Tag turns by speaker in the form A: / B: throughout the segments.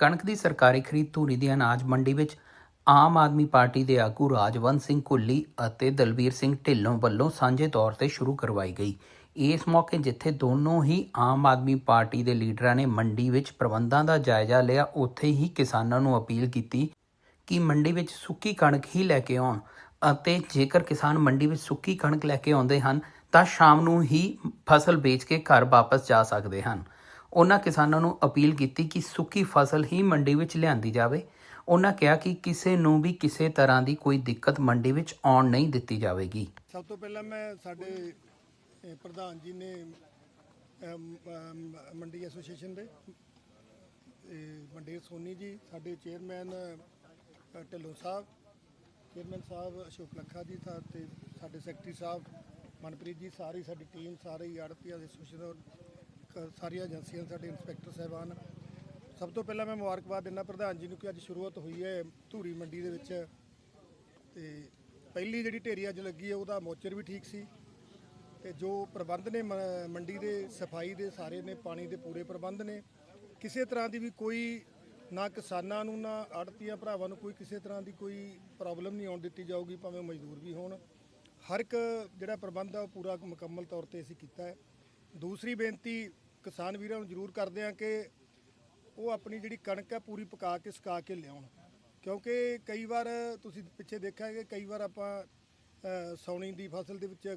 A: ਕਣਕ ਦੀ ਸਰਕਾਰੀ ਖਰੀਦ ਧੂਰੀ ਦੀ ਅਨਾਜ ਮੰਡੀ ਵਿੱਚ ਆਮ ਆਦਮੀ ਪਾਰਟੀ ਦੇ ਆਗੂ ਰਾਜਵੰਤ ਸਿੰਘ ਕੁੱਲੀ ਅਤੇ ਦਲਬੀਰ ਸਿੰਘ ਢਿੱਲੋਂ ਵੱਲੋਂ ਸਾਂਝੇ ਤੌਰ ਤੇ ਸ਼ੁਰੂ ਕਰਵਾਈ ਗਈ। ਇਸ ਮੌਕੇ ਜਿੱਥੇ ਦੋਨੋਂ ਹੀ ਆਮ ਆਦਮੀ ਪਾਰਟੀ ਦੇ ਲੀਡਰਾਂ ਨੇ ਮੰਡੀ ਵਿੱਚ ਪ੍ਰਬੰਧਾਂ ਦਾ ਜਾਇਜ਼ਾ ਲਿਆ, ਉੱਥੇ ਹੀ ਕਿਸਾਨਾਂ ਨੂੰ ਅਪੀਲ ਕੀਤੀ ਕਿ ਮੰਡੀ ਵਿੱਚ ਸੁੱਕੀ ਕਣਕ ਹੀ ਲੈ ਕੇ ਆਉਣ ਅਤੇ ਜੇਕਰ ਕਿਸਾਨ ਮੰਡੀ ਵਿੱਚ ਸੁੱਕੀ ਕਣਕ ਲੈ ਕੇ ਆਉਂਦੇ ਹਨ, ਤਾਂ ਸ਼ਾਮ ਨੂੰ ਹੀ ਫਸਲ ਵੇਚ ਕੇ ਘਰ ਵਾਪਸ ਜਾ ਸਕਦੇ ਹਨ। ਉਹਨਾਂ ਕਿਸਾਨਾਂ ਨੂੰ ਅਪੀਲ ਕੀਤੀ ਕਿ ਸੁੱਕੀ ਫਸਲ ਹੀ ਮੰਡੀ ਵਿੱਚ ਲਿਆਂਦੀ ਜਾਵੇ। ਉਹਨਾਂ ਕਿਹਾ ਕਿ ਕਿਸੇ ਨੂੰ ਵੀ ਕਿਸੇ ਤਰ੍ਹਾਂ ਦੀ ਕੋਈ ਦਿੱਕਤ ਮੰਡੀ ਵਿੱਚ ਆਉਣ ਨਹੀਂ ਦਿੱਤੀ ਜਾਵੇਗੀ।
B: ਸਭ ਤੋਂ ਪਹਿਲਾਂ ਮੈਂ ਸਾਡੇ ਪ੍ਰਧਾਨ ਜੀ ਨੇ ਮੰਡੀ ਐਸੋਸੀਏਸ਼ਨ ਦੇ ਇਹ ਸੋਨੀ ਜੀ, ਸਾਡੇ ਚੇਅਰਮੈਨ ਢਿੱਲੋਂ ਸਾਹਿਬ, ਚੇਅਰਮੈਨ ਸਾਹਿਬ ਅਸ਼ੋਕ ਲੱਖਾ ਜੀ ਤੇ ਸਾਡੇ ਸੈਕਟਰੀ ਸਾਹਿਬ ਮਨਪ੍ਰੀਤ ਜੀ, ਸਾਰੀ ਸਾਡੀ ਟੀਮ, ਸਾਰੇ ਆੜਤੀਆਂ ਦੇ ਐਸੋਸੀਏਸ਼ਨ ਸਾਰੀਆਂ ਏਜੰਸੀਆਂ, ਸਾਡੇ ਇੰਸਪੈਕਟਰ ਸਾਹਿਬਾਨ। ਸਭ ਤੋਂ ਪਹਿਲਾਂ ਮੈਂ ਮੁਬਾਰਕਬਾਦ ਦਿੰਦਾ ਪ੍ਰਧਾਨ ਜੀ ਨੂੰ ਕਿ ਅੱਜ ਸ਼ੁਰੂਆਤ ਹੋਈ ਹੈ ਧੂਰੀ ਮੰਡੀ ਦੇ ਵਿੱਚ। ਤੇ ਪਹਿਲੀ ਜਿਹੜੀ ਢੇਰੀ ਅੱਜ ਲੱਗੀ ਹੈ, ਉਹਦਾ ਮੋਚਰ ਵੀ ਠੀਕ ਸੀ। ਤੇ ਜੋ ਪ੍ਰਬੰਧ ਨੇ ਮ- ਮੰਡੀ ਦੇ, ਸਫ਼ਾਈ ਦੇ ਸਾਰੇ ਨੇ, ਪਾਣੀ ਦੇ ਪੂਰੇ ਪ੍ਰਬੰਧ ਨੇ, ਕਿਸੇ ਤਰ੍ਹਾਂ ਦੀ ਵੀ ਕੋਈ ਨਾ ਕਿਸਾਨਾਂ ਨੂੰ, ਨਾ ਆੜਤੀਆਂ ਭਰਾਵਾਂ ਨੂੰ ਕੋਈ ਕਿਸੇ ਤਰ੍ਹਾਂ ਦੀ ਕੋਈ ਪ੍ਰੋਬਲਮ ਨਹੀਂ ਆਉਣ ਦਿੱਤੀ ਜਾਊਗੀ, ਭਾਵੇਂ ਮਜ਼ਦੂਰ ਵੀ ਹੋਣ। ਹਰ ਇੱਕ ਜਿਹੜਾ ਪ੍ਰਬੰਧ ਆ, ਉਹ ਪੂਰਾ ਮੁਕੰਮਲ ਤੌਰ ਤੇ ਅਸੀਂ ਕੀਤਾ ਹੈ। ਦੂਸਰੀ ਬੇਨਤੀ ਕਿਸਾਨ ਵੀਰਾਂ ਨੂੰ ਜ਼ਰੂਰ ਕਰਦੇ ਹਾਂ ਕਿ ਉਹ ਆਪਣੀ ਜਿਹੜੀ ਕਣਕ ਹੈ ਪੂਰੀ ਪਕਾ ਕੇ ਸੁਕਾ ਕੇ ਲਿਆਉਣ। ਕਿਉਂਕਿ ਕਈ ਵਾਰ ਤੁਸੀਂ ਪਿੱਛੇ ਦੇਖਿਆ ਕਿ ਕਈ ਵਾਰ ਆਪਾਂ ਅ, ਸਾਉਣੀ ਦੀ ਫਸਲ ਦੇ ਵਿੱਚ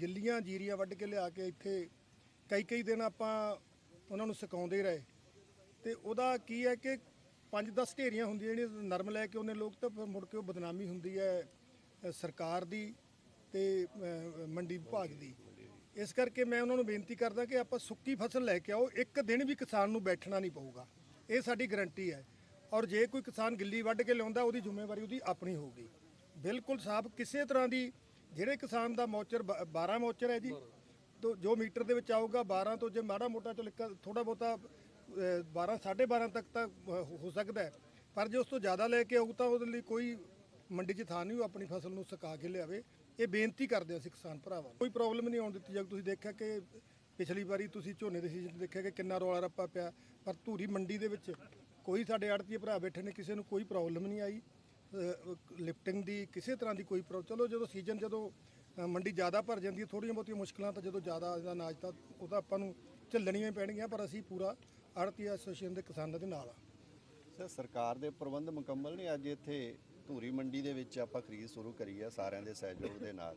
B: ਗਿੱਲੀਆਂ ਜੀਰੀਆਂ ਵੱਢ ਕੇ ਲਿਆ ਕੇ ਇੱਥੇ ਕਈ ਕਈ ਦਿਨ ਆਪਾਂ ਉਹਨਾਂ ਨੂੰ ਸੁਕਾਉਂਦੇ ਰਹੇ। ਤੇ ਉਹਦਾ ਕੀ ਹੈ ਕਿ 5-10 ਢੇਰੀਆਂ ਹੁੰਦੀਆਂ ਜਿਹੜੀਆਂ ਨਰਮ ਲੈ ਕੇ ਉਹਨੇ ਲੋਕ ਤਾਂ ਫਿਰ ਮੁੜ ਕੇ ਉਹ ਬਦਨਾਮੀ ਹੁੰਦੀ ਹੈ ਸਰਕਾਰ ਦੀ ਤੇ ਮੰਡੀ ਵਿਭਾਗ ਦੀ। ਇਸ ਕਰਕੇ ਮੈਂ ਉਹਨਾਂ ਨੂੰ ਬੇਨਤੀ ਕਰਦਾ ਕਿ ਆਪਾਂ ਸੁੱਕੀ ਫਸਲ ਲੈ ਕੇ ਆਓ ਇੱਕ ਦਿਨ ਵੀ ਕਿਸਾਨ ਨੂੰ ਬੈਠਣਾ ਨਹੀਂ ਪਊਗਾ। ਇਹ ਸਾਡੀ ਗਰੰਟੀ ਹੈ। ਔਰ ਜੇ ਕੋਈ ਕਿਸਾਨ ਗਿੱਲੀ ਵੱਢ ਕੇ ਲਿਆਉਂਦਾ ਉਹਦੀ ਜ਼ਿੰਮੇਵਾਰੀ ਉਹਦੀ ਆਪਣੀ ਹੋਊਗੀ। ਬਿਲਕੁਲ ਸਾਫ਼ ਕਿਸੇ ਤਰ੍ਹਾਂ ਦੀ ਜਿਹੜੇ ਕਿਸਾਨ ਦਾ ਮੌਚਰ ਬ- 12 ਮੌਚਰ ਹੈ ਜੀ ਤੋਂ ਜੋ ਮੀਟਰ ਦੇ ਵਿੱਚ ਆਊਗਾ 12 ਤੋਂ ਜੇ ਮਾੜਾ ਮੋਟਾ ਚਲ ਥੋੜਾ ਬਹੁਤਾ ਅ, 12 12.5 ਤੱਕ ਤਾਂ ਅ, ਹੋ ਸਕਦਾ ਪਰ ਜੇ ਉਸ ਤੋਂ ਜ਼ਿਆਦਾ ਲੈ ਕੇ ਆਊ ਤਾਂ ਉਹਦੇ ਲਈ ਕੋਈ ਮੰਡੀ 'ਚ ਥਾਂ ਨਹੀਂ, ਉਹ ਆਪਣੀ ਫਸਲ ਨੂੰ ਸੁਕਾ ਕੇ ਲਿਆਵੇ। ਇਹ ਬੇਨਤੀ ਕਰਦੇ ਅਸੀਂ ਕਿਸਾਨ ਭਰਾਵਾਂ ਨੂੰ। ਕੋਈ ਪ੍ਰੋਬਲਮ ਨਹੀਂ ਆਉਣ ਦਿੱਤੀ ਜਦ ਤੁਸੀਂ ਦੇਖਿਆ ਕਿ ਪਿਛਲੀ ਵਾਰੀ ਤੁਸੀਂ ਝੋਨੇ ਦੇ ਸੀਜ਼ਨ 'ਚ ਦੇਖਿਆ ਕਿ ਕਿੰਨਾ ਰੌਲਾ ਰੱਪਾ ਪਿਆ। ਪਰ ਧੂਰੀ ਮੰਡੀ ਦੇ ਵਿੱਚ ਕੋਈ ਸਾਡੇ ਆੜਤੀ ਭਰਾ ਬੈਠੇ ਨੇ, ਕਿਸੇ ਨੂੰ ਕੋਈ ਪ੍ਰੋਬਲਮ ਨਹੀਂ ਆਈ। ਲਿਫਟਿੰਗ ਦੀ ਕਿਸੇ ਤਰ੍ਹਾਂ ਦੀ ਕੋਈ ਪ੍ਰੋ ਚਲੋ ਜਦੋਂ ਸੀਜ਼ਨ ਜਦੋਂ ਮੰਡੀ ਜ਼ਿਆਦਾ ਭਰ ਜਾਂਦੀ ਹੈ, ਥੋੜ੍ਹੀਆਂ ਬਹੁਤੀਆਂ ਮੁਸ਼ਕਲਾਂ ਤਾਂ ਜਦੋਂ ਜ਼ਿਆਦਾ ਇਹਦਾ ਅਨਾਜ ਤਾਂ ਉਹ ਤਾਂ ਆਪਾਂ ਨੂੰ ਝੱਲਣੀਆਂ ਪੈਣਗੀਆਂ, ਪਰ ਅਸੀਂ ਪੂਰਾ ਆੜਤੀ ਐਸੋਸੀਏਸ਼ਨ ਦੇ ਕਿਸਾਨਾਂ ਦੇ ਨਾਲ ਆ
C: ਸਰ, ਸਰਕਾਰ ਦੇ ਪ੍ਰਬੰਧ ਮੁਕੰਮਲ ਨੇ ਅੱਜ ਇੱਥੇ ਧੂਰੀ ਮੰਡੀ ਦੇ ਵਿੱਚ ਆਪਾਂ ਖਰੀਦ ਸ਼ੁਰੂ ਕਰੀ ਹੈ ਸਾਰਿਆਂ ਦੇ ਸਹਿਯੋਗ ਦੇ ਨਾਲ।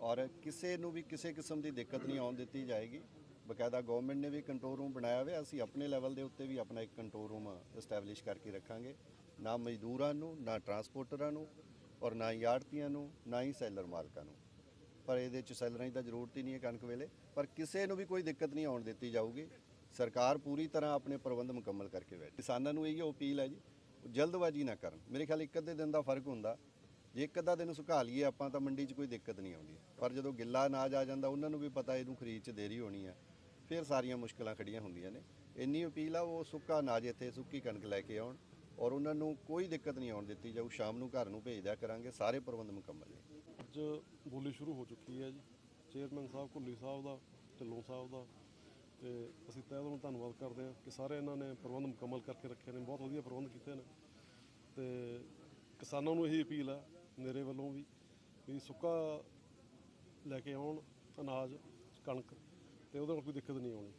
C: ਔਰ ਕਿਸੇ ਨੂੰ ਵੀ ਕਿਸੇ ਕਿਸਮ ਦੀ ਦਿੱਕਤ ਨਹੀਂ ਆਉਣ ਦਿੱਤੀ ਜਾਏਗੀ। ਬਕਾਇਦਾ ਗਵਰਨਮੈਂਟ ਨੇ ਵੀ ਕੰਟਰੋਲ ਰੂਮ ਬਣਾਇਆ ਹੋਇਆ, ਅਸੀਂ ਆਪਣੇ ਲੈਵਲ ਦੇ ਉੱਤੇ ਵੀ ਆਪਣਾ ਇੱਕ ਕੰਟਰੋਲ ਰੂਮ ਐਸਟੈਬਲਿਸ਼ ਕਰਕੇ ਰੱਖਾਂਗੇ। ਨਾ ਮਜ਼ਦੂਰਾਂ ਨੂੰ, ਨਾ ਟਰਾਂਸਪੋਰਟਰਾਂ ਨੂੰ ਔਰ ਨਾ ਹੀ ਆੜਤੀਆਂ ਨੂੰ, ਨਾ ਹੀ ਸੈਲਰ ਮਾਲਕਾਂ ਨੂੰ। ਪਰ ਇਹਦੇ ਚ ਸੈਲਰਾਂ ਦੀ ਤਾਂ ਜ਼ਰੂਰਤ ਹੀ ਨਹੀਂ ਹੈ ਕਣਕ ਵੇਲੇ। ਪਰ ਕਿਸੇ ਨੂੰ ਵੀ ਕੋਈ ਦਿੱਕਤ ਨਹੀਂ ਆਉਣ ਦਿੱਤੀ ਜਾਊਗੀ। ਸਰਕਾਰ ਪੂਰੀ ਤਰ੍ਹਾਂ ਆਪਣੇ ਪ੍ਰਬੰਧ ਮੁਕੰਮਲ ਕਰਕੇ ਬੈਠੀ। ਕਿਸਾਨਾਂ ਨੂੰ ਇਹੀ ਅਪੀਲ ਹੈ ਜੀ ਜਲਦਬਾਜ਼ੀ ਨਾ ਕਰਨ। ਮੇਰੇ ਖਿਆਲ ਇੱਕ ਅੱਧੇ ਦਿਨ ਦਾ ਫ਼ਰਕ ਹੁੰਦਾ। ਜੇ ਇੱਕ ਅੱਧਾ ਦਿਨ ਸੁਕਾ ਲਈਏ ਆਪਾਂ ਤਾਂ ਮੰਡੀ 'ਚ ਕੋਈ ਦਿੱਕਤ ਨਹੀਂ ਆਉਂਦੀ। ਪਰ ਜਦੋਂ ਗਿੱਲਾ ਅਨਾਜ ਆ ਜਾਂਦਾ, ਉਹਨਾਂ ਨੂੰ ਵੀ ਪਤਾ ਇਹਨੂੰ ਖਰੀਦ 'ਚ ਦੇਰੀ ਹੋਣੀ ਆ। ਫਿਰ ਸਾਰੀਆਂ ਮੁਸ਼ਕਲਾਂ ਖੜੀਆਂ ਹੁੰਦੀਆਂ ਨੇ। ਇੰਨੀ ਅਪੀਲ ਆ, ਉਹ ਸੁੱਕਾ ਅਨਾਜ ਇੱਥੇ ਸੁੱਕੀ ਕਣਕ ਲੈ ਕੇ ਆਉਣ ਔਰ ਉਹਨਾਂ ਨੂੰ ਕੋਈ ਦਿੱਕਤ ਨਹੀਂ ਆਉਣ ਦਿੱਤੀ ਜਾਊ। ਸ਼ਾਮ ਨੂੰ ਘਰ ਨੂੰ ਭੇਜ ਦਿਆ ਕਰਾਂਗੇ, ਸਾਰੇ ਪ੍ਰਬੰਧ ਮੁਕੰਮਲ ਨੇ।
D: ਅੱਜ ਬੋਲੀ ਸ਼ੁਰੂ ਹੋ ਚੁੱਕੀ ਹੈ ਜੀ। ਚੇਅਰਮੈਨ ਸਾਹਿਬ ਕੁੱਲੀ ਸਾਹਿਬ ਦਾ, ਢਿੱਲੋਂ ਸਾਹਿਬ ਦਾ। ਤੇ ਅਸੀਂ ਤਹਿ ਦਿਲੋਂ ਧੰਨਵਾਦ ਕਰਦੇ ਹਾਂ ਕਿ ਸਾਰੇ ਇਹਨਾਂ ਨੇ ਪ੍ਰਬੰਧ ਮੁਕੰਮਲ ਕਰਕੇ ਰੱਖੇ ਨੇ, ਬਹੁਤ ਵਧੀਆ ਪ੍ਰਬੰਧ ਕੀਤੇ ਨੇ। ਤੇ ਕਿਸਾਨਾਂ ਨੂੰ ਇਹੀ ਅਪੀਲ ਹੈ ਮੇਰੇ ਵੱਲੋਂ ਵੀ ਵੀ ਸੁੱਕਾ ਲੈ ਕੇ ਆਉਣ, ਅਨਾਜ, ਕਣਕ, ਤੇ ਉਹਦੇ ਨਾਲ ਕੋਈ ਦਿੱਕਤ ਨਹੀਂ ਆਉਣੀ।